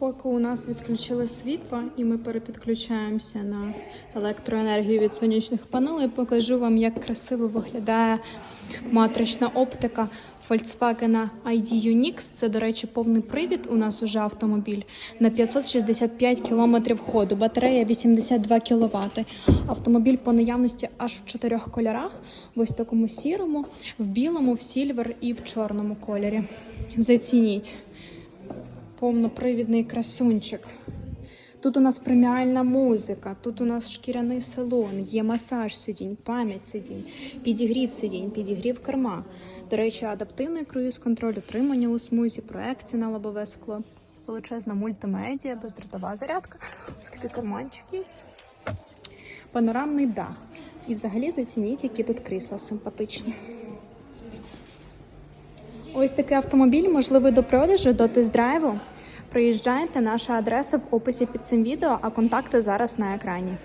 Поки у нас відключили світло і ми перепідключаємося на електроенергію від сонячних панелей, покажу вам, як красиво виглядає матрична оптика Volkswagen ID Unix. Це, до речі, повний привід. У нас уже автомобіль на 565 км ходу. Батарея 82 кВт. Автомобіль по наявності аж в чотирьох кольорах: в ось такому сірому, в білому, в сільвер і в чорному кольорі. Зацініть повнопривідний красунчик. Тут у нас преміальна музика, тут у нас шкіряний салон, є масаж сидінь, пам'ять сидінь, підігрів сидінь, підігрів керма. До речі, адаптивний круїз-контроль, утримання у смузі, проекція на лобове скло, величезна мультимедіа, бездротова зарядка. Ось такий карманчик є. Панорамний дах. І взагалі зацініть, які тут крісла симпатичні. Ось такий автомобіль можливий до продажу, до тест-драйву. Приїжджайте, наша адреса в описі під цим відео, а контакти зараз на екрані.